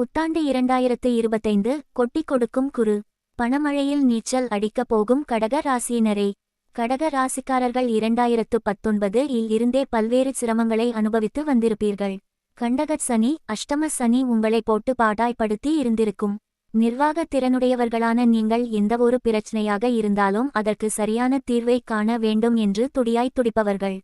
புத்தாண்டு இரண்டாயிரத்து இருபத்தைந்து கொட்டி கொடுக்கும் குரு. பணமழையில் நீச்சல் அடிக்கப் போகும் கடக ராசியினரே. கடக ராசிக்காரர்கள் இரண்டாயிரத்து பத்தொன்பது இல் இருந்தே பல்வேறு சிரமங்களை அனுபவித்து வந்திருப்பீர்கள். கண்டகச் சனி அஷ்டம சனி உங்களை போட்டு பாடாய்ப்படுத்தி இருந்திருக்கும். நிர்வாக திறனுடையவர்களான நீங்கள் எந்தவொரு பிரச்சனையாக இருந்தாலும் அதற்கு சரியான தீர்வை காண வேண்டும் என்று துடியாய் துடிப்பவர்கள்.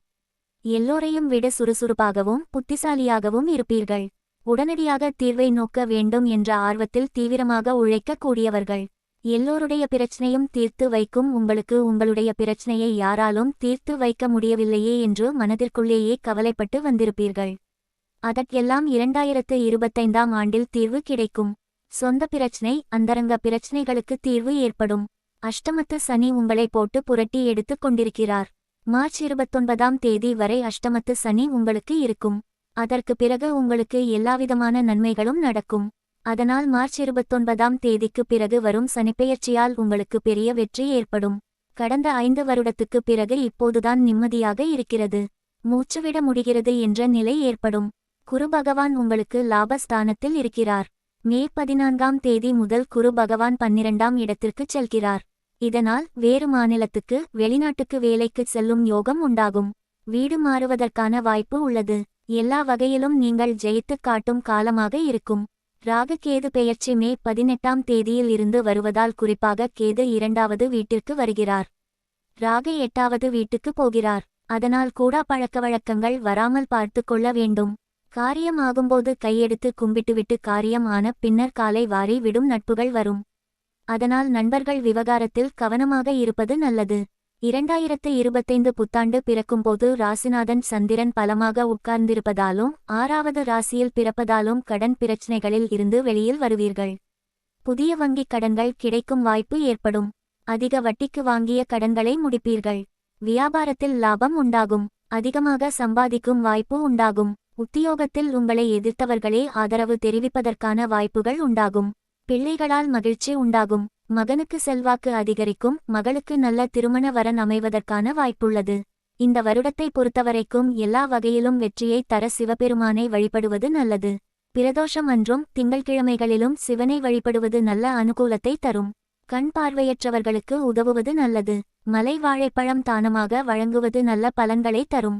எல்லோரையும் விட சுறுசுறுப்பாகவும் புத்திசாலியாகவும் இருப்பீர்கள். உடனடியாக தீர்வை நோக்க வேண்டும் என்ற ஆர்வத்தில் தீவிரமாக உழைக்கக்கூடியவர்கள். எல்லோருடைய பிரச்சனையும் தீர்த்து வைக்கும் உங்களுக்கு உங்களுடைய பிரச்சனையை யாராலும் தீர்த்து வைக்க முடியவில்லையே என்று மனதிற்குள்ளேயே கவலைப்பட்டு வந்திருப்பீர்கள். அதற்கெல்லாம் இரண்டாயிரத்து இருபத்தைந்தாம் ஆண்டில் தீர்வு கிடைக்கும். சொந்த பிரச்சனை அந்தரங்க பிரச்சனைகளுக்கு தீர்வு ஏற்படும். அஷ்டமத்து சனி உங்களை போட்டு புரட்டி எடுத்துக் கொண்டிருக்கிறார். மார்ச் இருபத்தொன்பதாம் தேதி வரை அஷ்டமத்து சனி உங்களுக்கு இருக்கும். அதற்கு பிறகு உங்களுக்கு எல்லாவிதமான நன்மைகளும் நடக்கும். அதனால் மார்ச் இருபத்தொன்பதாம் தேதிக்கு பிறகு வரும் சனிப்பெயர்ச்சியால் உங்களுக்கு பெரிய வெற்றி ஏற்படும். கடந்த ஐந்து வருடத்துக்கு பிறகு இப்போதுதான் நிம்மதியாக இருக்கிறது. மூச்சுவிட முடிகிறது என்ற நிலை ஏற்படும். குரு பகவான் உங்களுக்கு லாபஸ்தானத்தில் இருக்கிறார். மே பதினான்காம் தேதி முதல் குரு பகவான் பன்னிரண்டாம் இடத்திற்குச் செல்கிறார். இதனால் வேறு மாநிலத்துக்கு வெளிநாட்டுக்கு வேலைக்கு செல்லும் யோகம் உண்டாகும். வீடு மாறுவதற்கான வாய்ப்பு உள்ளது. எல்லா வகையிலும் நீங்கள் ஜெயித்துக் காட்டும் காலமாக இருக்கும். ராகு கேது பெயர்ச்சி மே பதினெட்டாம் தேதியில் இருந்து வருவதால் குறிப்பாக கேது இரண்டாவது வீட்டிற்கு வருகிறார். ராகு எட்டாவது வீட்டுக்கு போகிறார். அதனால் கூடா பழக்க வழக்கங்கள் வராமல் பார்த்து கொள்ள வேண்டும். காரியமாகும்போது கையெடுத்து கும்பிட்டுவிட்டு காரியம் ஆன பின்னர் காலை வாரி விடும் நட்புகள் வரும். அதனால் நண்பர்கள் விவகாரத்தில் கவனமாக இருப்பது நல்லது. இரண்டாயிரத்து இருபத்தைந்து புத்தாண்டு பிறக்கும்போது ராசிநாதன் சந்திரன் பலமாக உட்கார்ந்திருப்பதாலும் ஆறாவது ராசியில் பிறப்பதாலும் கடன் பிரச்சினைகளில் இருந்து வெளியில் வருவீர்கள். புதிய வங்கிக் கடன்கள் கிடைக்கும் வாய்ப்பு ஏற்படும். அதிக வட்டிக்கு வாங்கிய கடன்களை முடிப்பீர்கள். வியாபாரத்தில் லாபம் உண்டாகும். அதிகமாக சம்பாதிக்கும் வாய்ப்பு உண்டாகும். உத்தியோகத்தில் உங்களை எதிர்த்தவர்களே ஆதரவு தெரிவிப்பதற்கான வாய்ப்புகள் உண்டாகும். பிள்ளைகளால் மகிழ்ச்சி உண்டாகும். மகனுக்கு செல்வாக்கு அதிகரிக்கும் மகளுக்கு நல்ல திருமண வரன் அமைவதற்கான வாய்ப்புள்ளது. இந்த வருடத்தை பொறுத்தவரைக்கும் எல்லா வகையிலும் வெற்றியை தர சிவபெருமானை வழிபடுவது நல்லது. பிரதோஷம் அன்றும் திங்கள்கிழமைகளிலும் சிவனை வழிபடுவது நல்ல அனுகூலத்தை தரும். கண் பார்வையற்றவர்களுக்கு உதவுவது நல்லது. மலை வாழைப்பழம் தானமாக வழங்குவது நல்ல பலன்களை தரும்.